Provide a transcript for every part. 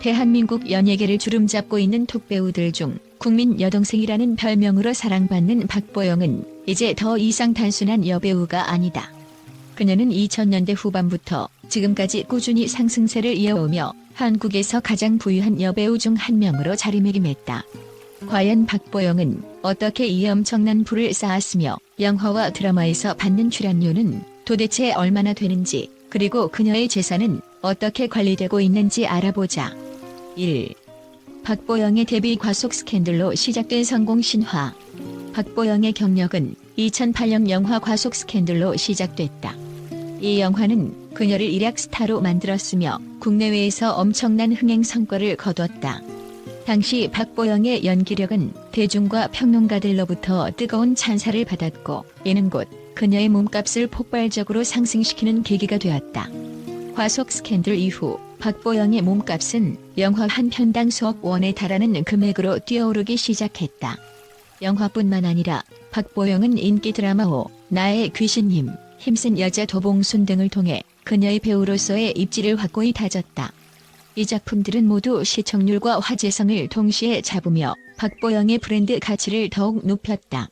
대한민국 연예계를 주름잡고 있는 톡배우들 중 국민 여동생이라는 별명으로 사랑받는 박보영은 이제 더 이상 단순한 여배우가 아니다. 그녀는 2000년대 후반부터 지금까지 꾸준히 상승세를 이어오며 한국에서 가장 부유한 여배우 중 한 명으로 자리매김했다. 과연 박보영은 어떻게 이 엄청난 부를 쌓았으며 영화와 드라마에서 받는 출연료는 도대체 얼마나 되는지 그리고 그녀의 재산은 어떻게 관리되고 있는지 알아보자. 1. 박보영의 데뷔 과속 스캔들로 시작된 성공 신화. 박보영의 경력은 2008년 영화 과속 스캔들로 시작됐다. 이 영화는 그녀를 일약 스타로 만들었으며 국내외에서 엄청난 흥행 성과를 거뒀다. 당시 박보영의 연기력은 대중과 평론가들로부터 뜨거운 찬사를 받았고 이는 곧 그녀의 몸값을 폭발적으로 상승시키는 계기가 되었다. 과속 스캔들 이후 박보영의 몸값은 영화 한 편당 수억 원에 달하는 금액으로 뛰어오르기 시작했다. 영화뿐만 아니라 박보영은 인기 드라마호 나의 귀신님, 힘센 여자 도봉순 등을 통해 그녀의 배우로서의 입지를 확고히 다졌다. 이 작품들은 모두 시청률과 화제성을 동시에 잡으며 박보영의 브랜드 가치를 더욱 높였다.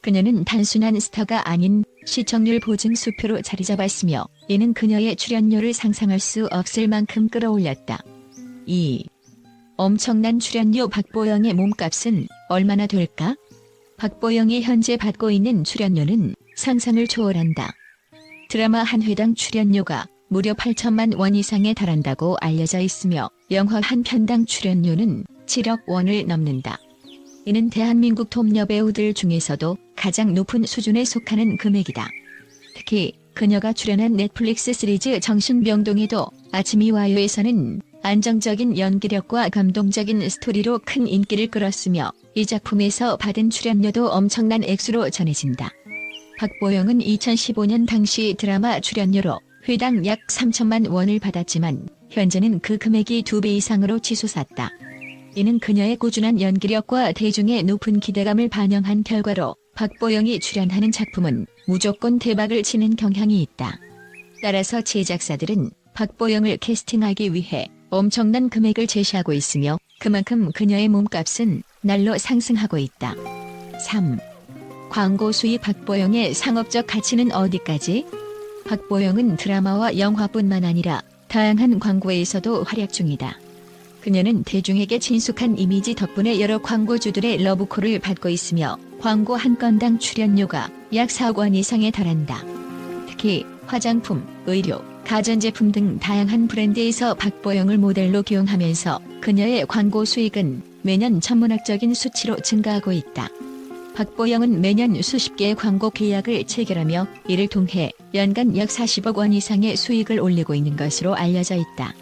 그녀는 단순한 스타가 아닌 시청률 보증 수표로 자리 잡았으며 이는 그녀의 출연료를 상상할 수 없을 만큼 끌어올렸다. 2. 엄청난 출연료 박보영의 몸값은 얼마나 될까? 박보영이 현재 받고 있는 출연료는 상상을 초월한다. 드라마 한 회당 출연료가 무려 8천만 원 이상에 달한다고 알려져 있으며 영화 한 편당 출연료는 7억 원을 넘는다. 이는 대한민국 톱 여배우들 중에서도 가장 높은 수준에 속하는 금액이다. 특히 그녀가 출연한 넷플릭스 시리즈 정신병동에도 아침이 와요에서는 안정적인 연기력과 감동적인 스토리로 큰 인기를 끌었으며 이 작품에서 받은 출연료도 엄청난 액수로 전해진다. 박보영은 2015년 당시 드라마 출연료로 회당 약 3천만 원을 받았지만 현재는 그 금액이 두 배 이상으로 치솟았다. 이는 그녀의 꾸준한 연기력과 대중의 높은 기대감을 반영한 결과로 박보영이 출연하는 작품은 무조건 대박을 치는 경향이 있다. 따라서 제작사들은 박보영을 캐스팅하기 위해 엄청난 금액을 제시하고 있으며 그만큼 그녀의 몸값은 날로 상승하고 있다. 3. 광고 수입 박보영의 상업적 가치는 어디까지? 박보영은 드라마와 영화뿐만 아니라 다양한 광고에서도 활약 중이다. 그녀는 대중에게 친숙한 이미지 덕분에 여러 광고주들의 러브콜을 받고 있으며 광고 한 건당 출연료가 약 4억 원 이상에 달한다. 특히 화장품, 의료, 가전제품 등 다양한 브랜드에서 박보영을 모델로 기용하면서 그녀의 광고 수익은 매년 천문학적인 수치로 증가하고 있다. 박보영은 매년 수십 개의 광고 계약을 체결하며 이를 통해 연간 약 40억 원 이상의 수익을 올리고 있는 것으로 알려져 있다.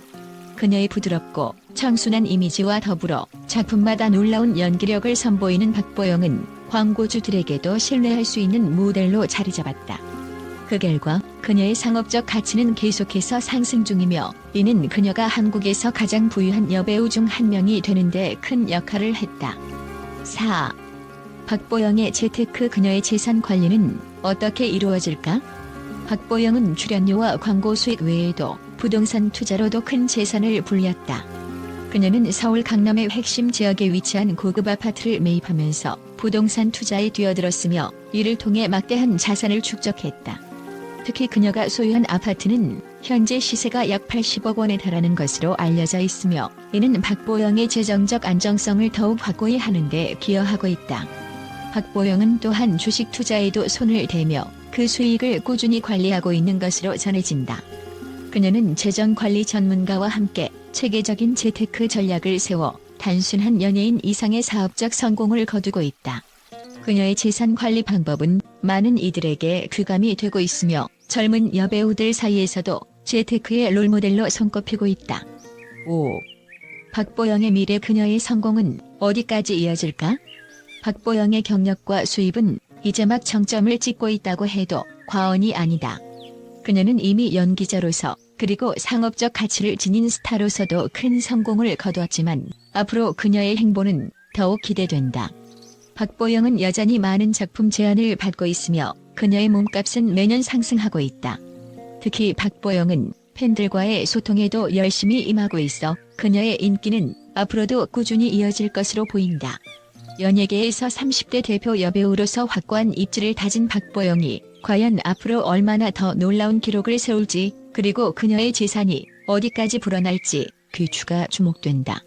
그녀의 부드럽고 청순한 이미지와 더불어 작품마다 놀라운 연기력을 선보이는 박보영은 광고주들에게도 신뢰할 수 있는 모델로 자리 잡았다. 그 결과 그녀의 상업적 가치는 계속해서 상승 중이며 이는 그녀가 한국에서 가장 부유한 여배우 중 한 명이 되는데 큰 역할을 했다. 4. 박보영의 재테크 그녀의 재산 관리는 어떻게 이루어질까? 박보영은 출연료와 광고 수익 외에도 부동산 투자로도 큰 재산을 불렸다. 그녀는 서울 강남의 핵심 지역에 위치한 고급 아파트를 매입하면서 부동산 투자에 뛰어들었으며 이를 통해 막대한 자산을 축적했다. 특히 그녀가 소유한 아파트는 현재 시세가 약 80억 원에 달하는 것으로 알려져 있으며 이는 박보영의 재정적 안정성을 더욱 확고히 하는데 기여하고 있다. 박보영은 또한 주식 투자에도 손을 대며 그 수익을 꾸준히 관리하고 있는 것으로 전해진다. 그녀는 재정 관리 전문가와 함께 체계적인 재테크 전략을 세워 단순한 연예인 이상의 사업적 성공을 거두고 있다. 그녀의 재산 관리 방법은 많은 이들에게 귀감이 되고 있으며 젊은 여배우들 사이에서도 재테크의 롤모델로 손꼽히고 있다. 5. 박보영의 미래 그녀의 성공은 어디까지 이어질까? 박보영의 경력과 수입은 이제 막 정점을 찍고 있다고 해도 과언이 아니다. 그녀는 이미 연기자로서 그리고 상업적 가치를 지닌 스타로서도 큰 성공을 거두었지만 앞으로 그녀의 행보는 더욱 기대된다. 박보영은 여전히 많은 작품 제안을 받고 있으며 그녀의 몸값은 매년 상승하고 있다. 특히 박보영은 팬들과의 소통에도 열심히 임하고 있어 그녀의 인기는 앞으로도 꾸준히 이어질 것으로 보인다. 연예계에서 30대 대표 여배우로서 확고한 입지를 다진 박보영이 과연 앞으로 얼마나 더 놀라운 기록을 세울지 그리고 그녀의 재산이 어디까지 불어날지 귀추가 주목된다.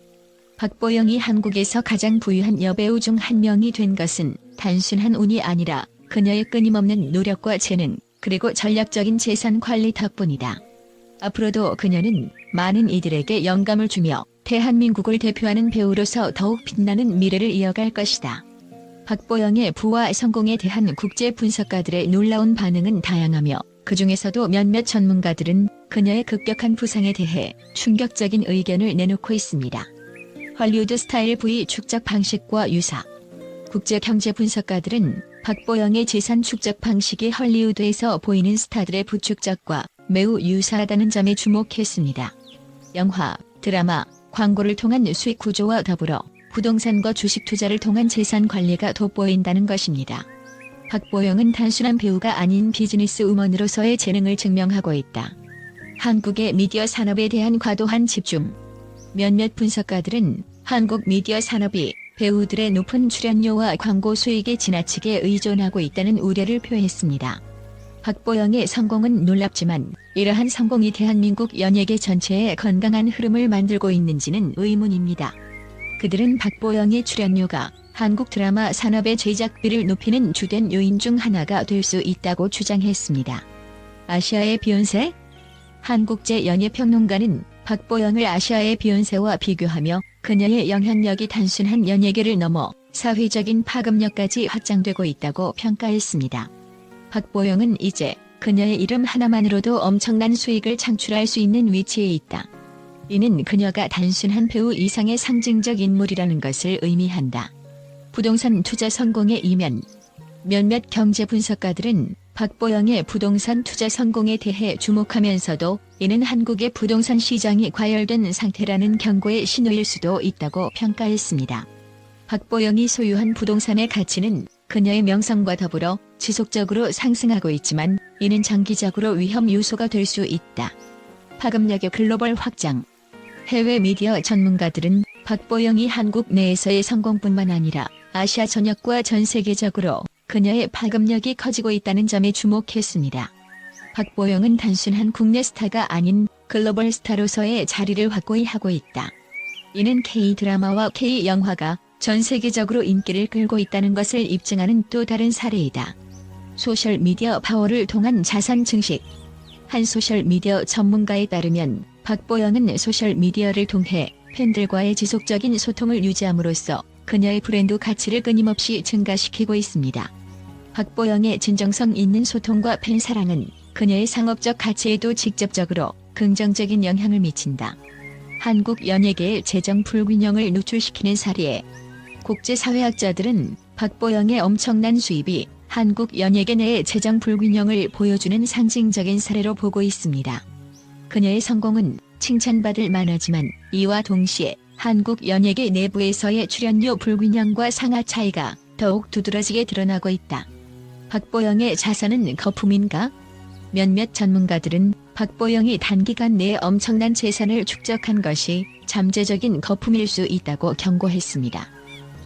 박보영이 한국에서 가장 부유한 여배우 중 한 명이 된 것은 단순한 운이 아니라 그녀의 끊임없는 노력과 재능 그리고 전략적인 재산 관리 덕분이다. 앞으로도 그녀는 많은 이들에게 영감을 주며 대한민국을 대표하는 배우로서 더욱 빛나는 미래를 이어갈 것이다. 박보영의 부와 성공에 대한 국제 분석가들의 놀라운 반응은 다양하며 그 중에서도 몇몇 전문가들은 그녀의 급격한 부상에 대해 충격적인 의견을 내놓고 있습니다. 헐리우드 스타일 부위 축적 방식과 유사. 국제 경제 분석가들은 박보영의 재산 축적 방식이 헐리우드에서 보이는 스타들의 부축적과 매우 유사하다는 점에 주목했습니다. 영화, 드라마, 광고를 통한 수익 구조와 더불어 부동산과 주식 투자를 통한 재산 관리가 돋보인다는 것입니다. 박보영은 단순한 배우가 아닌 비즈니스 우먼으로서의 재능을 증명하고 있다. 한국의 미디어 산업에 대한 과도한 집중. 몇몇 분석가들은 한국 미디어 산업이 배우들의 높은 출연료와 광고 수익에 지나치게 의존하고 있다는 우려를 표했습니다. 박보영의 성공은 놀랍지만 이러한 성공이 대한민국 연예계 전체에 건강한 흐름을 만들고 있는지는 의문입니다. 그들은 박보영의 출연료가 한국 드라마 산업의 제작비를 높이는 주된 요인 중 하나가 될 수 있다고 주장했습니다. 아시아의 비욘세? 한국제 연예평론가는 박보영을 아시아의 비욘세와 비교하며 그녀의 영향력이 단순한 연예계를 넘어 사회적인 파급력까지 확장되고 있다고 평가했습니다. 박보영은 이제 그녀의 이름 하나만으로도 엄청난 수익을 창출할 수 있는 위치에 있다. 이는 그녀가 단순한 배우 이상의 상징적 인물이라는 것을 의미한다. 부동산 투자 성공의 이면 몇몇 경제 분석가들은 박보영의 부동산 투자 성공에 대해 주목하면서도 이는 한국의 부동산 시장이 과열된 상태라는 경고의 신호일 수도 있다고 평가했습니다. 박보영이 소유한 부동산의 가치는 그녀의 명성과 더불어 지속적으로 상승하고 있지만 이는 장기적으로 위험 요소가 될 수 있다. 파급력의 글로벌 확장 해외 미디어 전문가들은 박보영이 한국 내에서의 성공뿐만 아니라 아시아 전역과 전 세계적으로 그녀의 파급력이 커지고 있다는 점에 주목했습니다. 박보영은 단순한 국내 스타가 아닌 글로벌 스타로서의 자리를 확고히 하고 있다. 이는 K-드라마와 K-영화가 전 세계적으로 인기를 끌고 있다는 것을 입증하는 또 다른 사례이다. 소셜미디어 파워를 통한 자산 증식 한 소셜미디어 전문가에 따르면 박보영은 소셜미디어를 통해 팬들과의 지속적인 소통을 유지함으로써 그녀의 브랜드 가치를 끊임없이 증가시키고 있습니다. 박보영의 진정성 있는 소통과 팬 사랑은 그녀의 상업적 가치에도 직접적으로 긍정적인 영향을 미친다. 한국 연예계의 재정 불균형을 노출시키는 사례에 국제사회학자들은 박보영의 엄청난 수입이 한국 연예계 내의 재정 불균형을 보여주는 상징적인 사례로 보고 있습니다. 그녀의 성공은 칭찬받을 만하지만 이와 동시에 한국 연예계 내부에서의 출연료 불균형과 상하 차이가 더욱 두드러지게 드러나고 있다. 박보영의 자산은 거품인가? 몇몇 전문가들은 박보영이 단기간 내에 엄청난 재산을 축적한 것이 잠재적인 거품일 수 있다고 경고했습니다.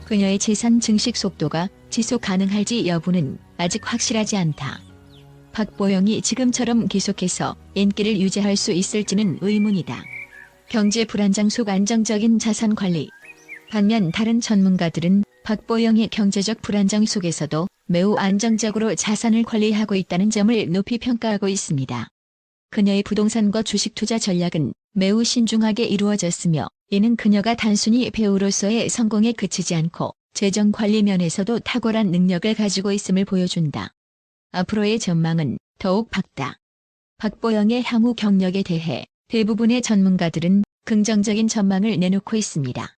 그녀의 재산 증식 속도가 지속 가능할지 여부는 아직 확실하지 않다. 박보영이 지금처럼 계속해서 인기를 유지할 수 있을지는 의문이다. 경제 불안정 속 안정적인 자산 관리. 반면 다른 전문가들은 박보영의 경제적 불안정 속에서도 매우 안정적으로 자산을 관리하고 있다는 점을 높이 평가하고 있습니다. 그녀의 부동산과 주식 투자 전략은 매우 신중하게 이루어졌으며 이는 그녀가 단순히 배우로서의 성공에 그치지 않고 재정 관리 면에서도 탁월한 능력을 가지고 있음을 보여준다. 앞으로의 전망은 더욱 밝다. 박보영의 향후 경력에 대해 대부분의 전문가들은 긍정적인 전망을 내놓고 있습니다.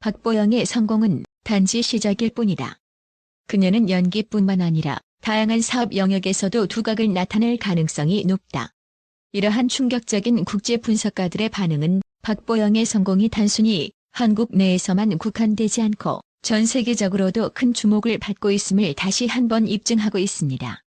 박보영의 성공은 단지 시작일 뿐이다. 그녀는 연기뿐만 아니라 다양한 사업 영역에서도 두각을 나타낼 가능성이 높다. 이러한 충격적인 국제 분석가들의 반응은 박보영의 성공이 단순히 한국 내에서만 국한되지 않고 전 세계적으로도 큰 주목을 받고 있음을 다시 한번 입증하고 있습니다.